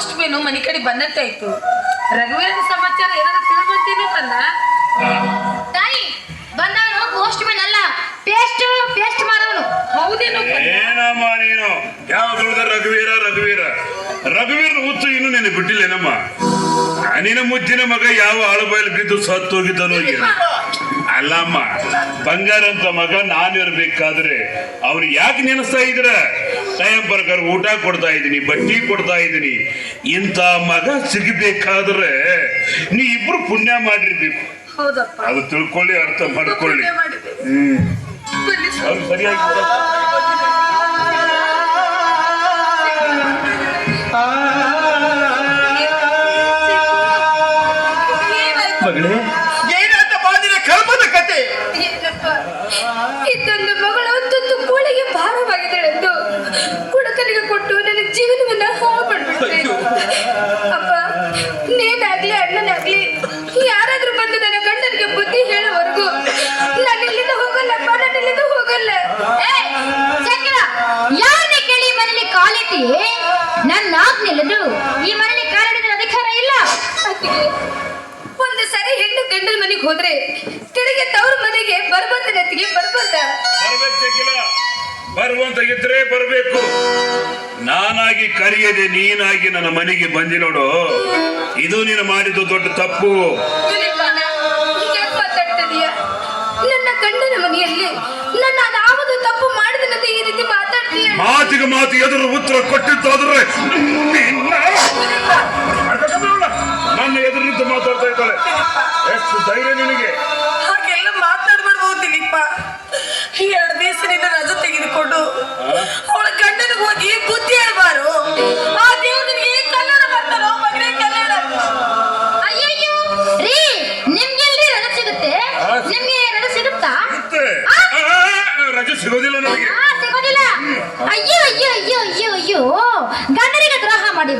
Post main ಮನೆ ಕಡೆ ಬಂದಂತೆ ಆಯ್ತು. ರಘುವೀರನ ಸಮಾಚಾರ ಏನಾದ್ರು ತಿಳ್ಕೊಂತೀನಿ ಬಂದ ತಾಯಿ ಬಂದವನು ಪೋಸ್ಟ್ ಮ್ಯಾನ್ ಅಲ್ಲ. ಪೇಸ್ಟ್ ಪೇಸ್ಟ್ ಮಾಡವನು ಹೌದೇನು ಏನಮ್ಮ ನೀನು? ಯಾವ ದುಡ್ದ ರಘುವೀರ ರಘುವೀರ? ರಘುವೀರ ಹುಚ್ಚು ಇನ್ನು ನೀನು ಬಿಟ್ಟಿಲ್ಲೇನಮ್ಮ? ನಿನ್ನ ಮುದ್ದಿನ ಮಗ ಯಾವ ಆಳುಬಾಯಲ್ಲಿ ಬಿದ್ದು ಸತ್ತು ಹೋಗಿದ್ದನು ಏನು ಅಲ್ಲಮ್ಮ ಬಂಗಾರ ಅಂತ ಮಗ ನಾನಿರ್ಬೇಕಾದ್ರೆ ಅವ್ರು ಯಾಕೆ ನೆನೆಸ್ತಾ ಇದ್ರ ಟೈಮ್ ಪ್ರಕಾರ ಊಟ ಕೊಡ್ತಾ ಇದ್ದೀನಿ ಬಟ್ಟಿ ಕೊಡ್ತಾ ಇದ್ದೀನಿ. ಇಂಥ ಮಗ ಸಿಗಬೇಕಾದ್ರೆ ನೀ ಇಬ್ರು ಪುಣ್ಯ ಮಾಡಿರ್ಬೇಕು. ಅದು ತಿಳ್ಕೊಳ್ಳಿ ಅರ್ಥ ಮಾಡ್ಕೊಳ್ಳಿ. ಹ್ಮ್. ಸರಿಯಾಗಿ ಆಜ್ಞೆಲ್ಲದು ಈ ಮನೆಯಲ್ಲಿ ಕಾಲಿಡಿದ ಅಧಿಕಾರ ಇಲ್ಲ. ಅತ್ತಿಗೆ ಒಂದು ಸರಿ ಹೆಣ್ಣು ಗಂಡನ ಮನೆಗೆ ಹೋದ್ರೆ ತಿರುಗಿ ತವ್ರ ಮನೆಗೆ ಬರ್ಬಂತಿಗೆ ಬರ್ಬಂತ ಬರ್ಬಂದ? ಬರ್ಬೇಕಿಲ್ಲ. ಬರ್ಬೇಕು ಬರಬೇಕು. ನಾನಾಗಿ ಕರೆಯದೆ ನೀನಾಗಿ ನನ್ನ ಮನೆಗೆ ಬಂದಿ ನೋಡು. ಇದು ನೀನು ಮಾಡಿದ್ದು ದೊಡ್ಡ ತಪ್ಪು. ನನ್ನ ಗಂಡನ ಮನೆಯಲ್ಲಿ ನನ್ನ ಮಾತಿಗೆ ಮಾತು ಎದುರು ಉತ್ತರ ಕೊಟ್ಟಿದ್ದಾದ್ರೆ ನಿನ್ನ- ನನ್ನ ಎದುರು ನಿಂತು ಮಾತಾಡ್ತಾ ಇದ್ದಾಳೆ. ಎಷ್ಟು ಧೈರ್ಯ ನಿನಗೆ?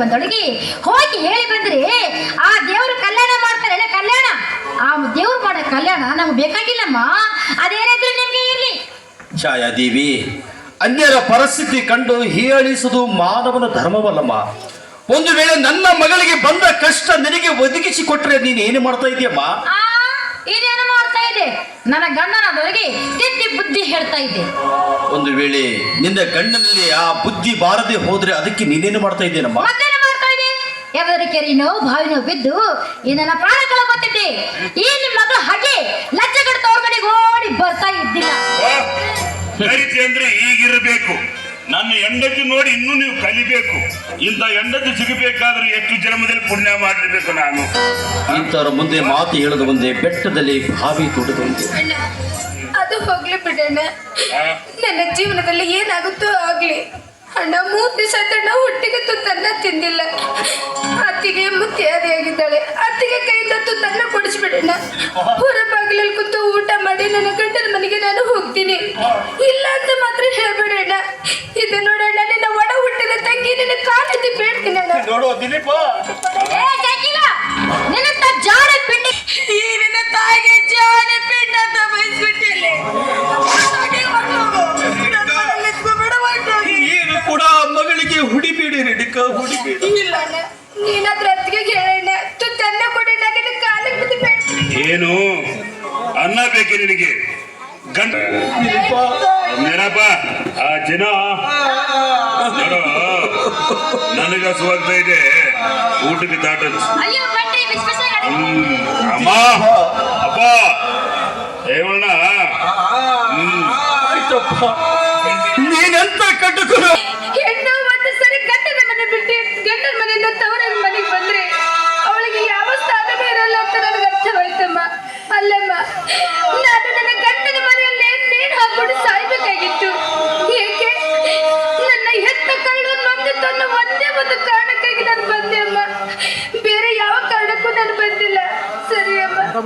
ಬಂದೊಳಗೆ ಹೋಗಿ ಹೇಳಿ ಬಂದ್ರೆ ಆ ದೇವರು ಕಲ್ಯಾಣ ಮಾಡ್ತಾರೆ ಕಲ್ಯಾಣ? ಆ ದೇವ್ರು ಮಾಡೋ ಕಲ್ಯಾಣ ನಮ್ಗೆ ಬೇಕಾಗಿಲ್ಲಮ್ಮ. ಅದೇನಾದ್ರೂ ನಿಮ್ಗೆ ಇರ್ಲಿ. ಛಾಯಾದೇವಿ ಅನ್ಯರ ಪರಿಸ್ಥಿತಿ ಕಂಡು ಹೀಯಾಳಿಸುವುದು ಮಾನವನ ಧರ್ಮವಲ್ಲಮ್ಮ. ಒಂದು ವೇಳೆ ನನ್ನ ಮಗಳಿಗೆ ಬಂದ ಕಷ್ಟ ನಿನಗೆ ಒದಗಿಸಿ ಕೊಟ್ರೆ ನೀನು ಏನು ಮಾಡ್ತಾ ಇದೆಯಮ್ಮ? ಇದೇನು ಮಾಡ್ತಾ ಇದೆ? ನನ್ನ ಗಂಡನಾದವರಿಗೆ ತಿದ್ದಿ ಬುದ್ಧಿ ಹೇಳ್ತಾ ಇದ್ದೆ ಒಂದು ವೇಳೆ ನಿನ್ನ ಗಂಡನಲ್ಲಿ ಆ ಬುದ್ಧಿ ಬಾರದೆ ಹೋದ್ರೆ ಅದಕ್ಕೆ ನೀನೇನು ಮಾಡ್ತಾ ಇದ್ದೇನಮ್ಮ ಮತ್ತೇನು ಕೆರೆ ನೋವು ಕೆರಿನೋ ಬಾವಿನೋ ಬಿದ್ದು ಈ ನನ್ನ ಪ್ರಾಣ ಕಳ್ಕೊತಿದ್ದೆ ಈ ನಿಮ್ಮ ಮಗಳು ಹಾಗೆ ಲಜ್ಜೆಗಟ್ಟು ತೋರ್ ಮನೆಗೆ ಓಡಿ ಬರ್ತಾ ಇದ್ದಿಲ್ಲ. ಅಂದ್ರೆ ಈಗಿರಬೇಕು. ನನ್ನ ಹೆಂಡತಿ ನೋಡಿ ಇನ್ನೂ ನೀವು ಕಲಿಬೇಕು. ಇಂಥ ಹೆಂಡತಿ ಸಿಗಬೇಕಾದ್ರೆ ಎಷ್ಟು ಜನ್ಮದಲ್ಲಿ ಪುಣ್ಯ ಮಾಡಿರ್ಬೇಕು ನಾನು? ಇಂಥವ್ರ ಮುಂದೆ ಮಾತು ಹೇಳದ ಮುಂದೆ ಬೆಟ್ಟದಲ್ಲಿ ಬಾವಿ ತೊಡೆದು ಅಣ್ಣ ಅದು ಹೋಗ್ಲಿ ಬಿಡಣ್ಣ. ನನ್ನ ಜೀವನದಲ್ಲಿ ಏನಾಗುತ್ತೋ ಆಗ್ಲಿ. ಅಣ್ಣ ಮೂರು ದಿವಸ ಅಣ್ಣ ಹೊಟ್ಟಿಗೆ ತುತ್ತನ್ನ ತಿಂದಿಲ್ಲ. ಅತ್ತಿಗೆ ಮುತ್ತಿ ಆಗಿದ್ದಾಳೆ ಅತ್ತಿಗೆ ಕೈಯಿಂದ ತುತ್ತನ್ನ ಕೊಡಿಸ್ಬಿಡಣ್ಣ ಹೊರ ಬಾಗಿಲಲ್ಲಿ ಕೂತು ಊಟ ಮಾಡಿ ನನ್ನ ಗಂಡನ ಮನೆಗೆ ನಾನು ಹೋಗ್ತೀನಿ. ಇಲ್ಲ ಅಂತ ಮಾತ್ರ ಹೇಳ್ಬೇಡಣ್ಣ ಇದು ನೋಡಣ್ಣ ನಿನ್ನ ಒಡ ಹುಟ್ಟಿದ ತಂಗಿ ನಿನ್ನ ಕಾಲಿದ್ದು ಬೇಡ್ತೀನಿ ಅಣ್ಣ ದಿಲೀಪ. ಅನ್ನ ಬೇಕೆ ನಿನಗೆ ಗಂಡ ನೆನಪ ಆ ಜನ? ನನಗ ಸುವಾಗ್ತಾ ಇದೆ. ಊಟಕ್ಕೆ ಹ್ಮ್ ಅಮ್ಮ ಅಪ್ಪ. ಹೇಮಣ್ಣ ಹ್ಮ್. ಆಯ್ತಪ್ಪ. ನೀನೆಂತ ಕಟ್ಟುಕರು?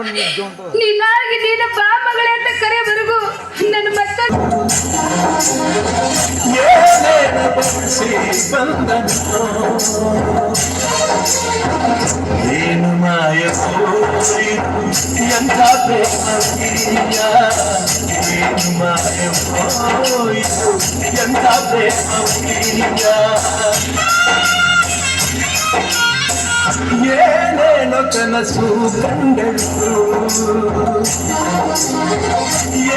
ನೀನಾಗಿ ನೀನು ಬಾ ಮಗಳೇ ಅಂತ ಕರೆಯವರೆಗೂ ನನ್ನ ಮತ್ತ ಏನು ಮಾಯ ಎಂಥ ಏನು ಮಾಯ ಎಂಥ ಪ್ರೇಮ ಏನೇನೋ ಕನಸು ಕಂಡಳು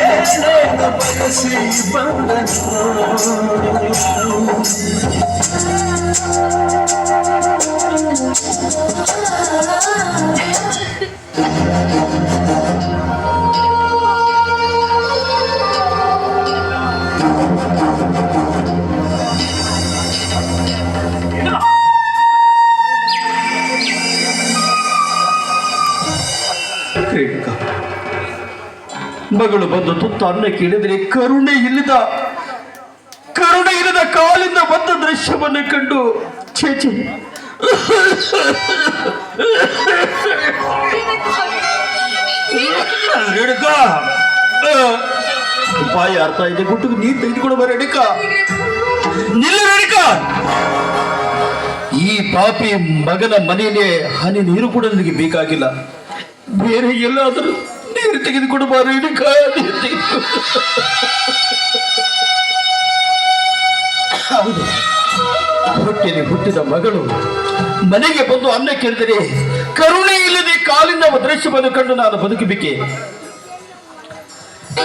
ಏನೇನೋ ಬಯಸಿ ಬಂದನು ರೇಣುಕ ಮಗಳು ಬಂದು ತುತ್ತ ಅನ್ನ ಕೇಳಿದರೆ ಕರುಣೆ ಇಲ್ಲದ ಕರುಣೆ ಇಲ್ಲದ ಕಾಲಿಂದ ಬಂದ ದೃಶ್ಯವನ್ನು ಕಂಡು ಚೇಚೆ. ರೇಣುಕ ಬಾಯಿ ಅರ್ಥ ಇದೆ ಗುಟ್ಟು ನೀರು ತೆಗೆದುಕೊಂಡು ಬರ ನಿಲ್ಲ ಈ ಪಾಪಿ ಮಗನ ಮನೆಯಲ್ಲಿ ಹನಿ ನೀರು ಕೂಡ ನನಗೆ ಬೇಕಾಗಿಲ್ಲ. ಬೇರೆ ಎಲ್ಲಾದರೂ ನೀರು ತೆಗೆದುಕೊಡಬಾರ ಹೊಟ್ಟೆಯಲ್ಲಿ ಹುಟ್ಟಿದ ಮಗಳು ಮನೆಗೆ ಬಂದು ಅನ್ನ ಕೇಳಿದರೆ, ಕರುಣೆ ಇಲ್ಲದೆ ಕಾಲಿಂದ ದೃಶ್ಯವನ್ನು ಕಂಡು ನಾನು ಬದುಕಬೇಕೆ?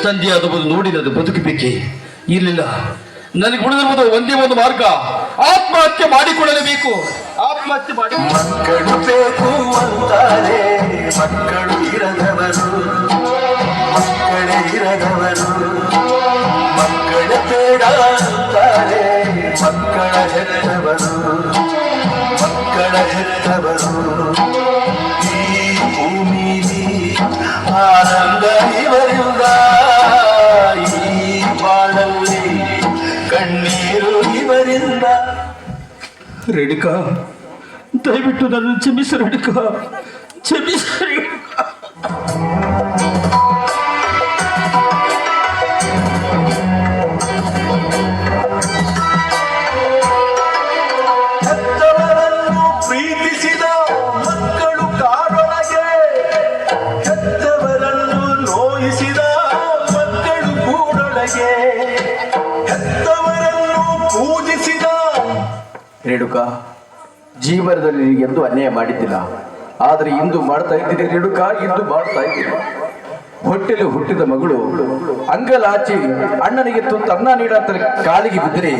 ತಂದೆಯಾದವರು ನೋಡಿನದು ಬದುಕಬೇಕೆ? ಇರಲಿಲ್ಲ ನನಗೆ ಉಳಿದಿರುವುದು ಒಂದೇ ಒಂದು ಮಾರ್ಗ, ಆತ್ಮಹತ್ಯೆ ಮಾಡಿಕೊಳ್ಳಲೇಬೇಕು ಮಕ್ಕಳು ಬೇಕು ಅಂತಾರೆ ಮಕ್ಕಳು ಇರದವರು ಮಕ್ಕಳೇ ಇರದವರು ಮಕ್ಕಳ ಬೇಡ ಅಂತಾರೆ ಮಕ್ಕಳ ಹೆತ್ತವರು ಮಕ್ಕಳ ಹೆತ್ತವರು ಈ ಭೂಮಿಲಿ ಆನಂದ ಇವರಿಂದ ಈ ಬಾಳಲ್ಲಿ ಕಣ್ಣೀರು ಇವರಿಂದ ರೇಣುಕಾ ದಯವಿಟ್ಟು ನನ್ನ ಕ್ಷಮಿಸು ರೇಣುಕಾ ಕ್ಷಮಿಸು ರೇಣುಕಾ. ಜೀವನದಲ್ಲಿ ಎಂದು ಅನ್ಯಾಯ ಮಾಡಿದ್ದಿಲ್ಲ. ಆದರೆ ಇಂದು ಮಾಡ್ತಾ ಇದ್ದೀನಿ ರೇಣುಕ ಇಂದು ಮಾಡ್ತಾ ಇದ್ದೀನಿ ಹೊಟ್ಟೆಲು ಹುಟ್ಟಿದ ಮಗಳು, ಅಂಗಲಾಚಿ ಅಣ್ಣನಿಗೆ ತುತ್ತು ಅನ್ನ ನೀಡಂತ ಕಾಲಿಗೆ ಬಿದ್ದರೆ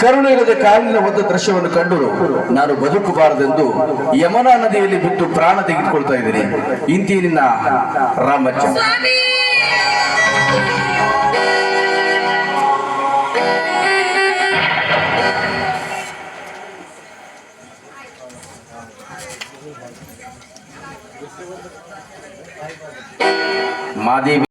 ಕರುಣೆ ಇಲ್ಲದ ಕಾಲಿನ ಒಂದು ದೃಶ್ಯವನ್ನು ಕಂಡು ನಾನು ಬದುಕಬಾರದೆಂದು ಯಮುನಾ ನದಿಯಲ್ಲಿ ಬಿಟ್ಟು ಪ್ರಾಣ ತೆಗೆದುಕೊಳ್ತಾ ಇದ್ದೀನಿ. ಇಂತಿ ನಿನ್ನ ರಾಮಚ್ಚ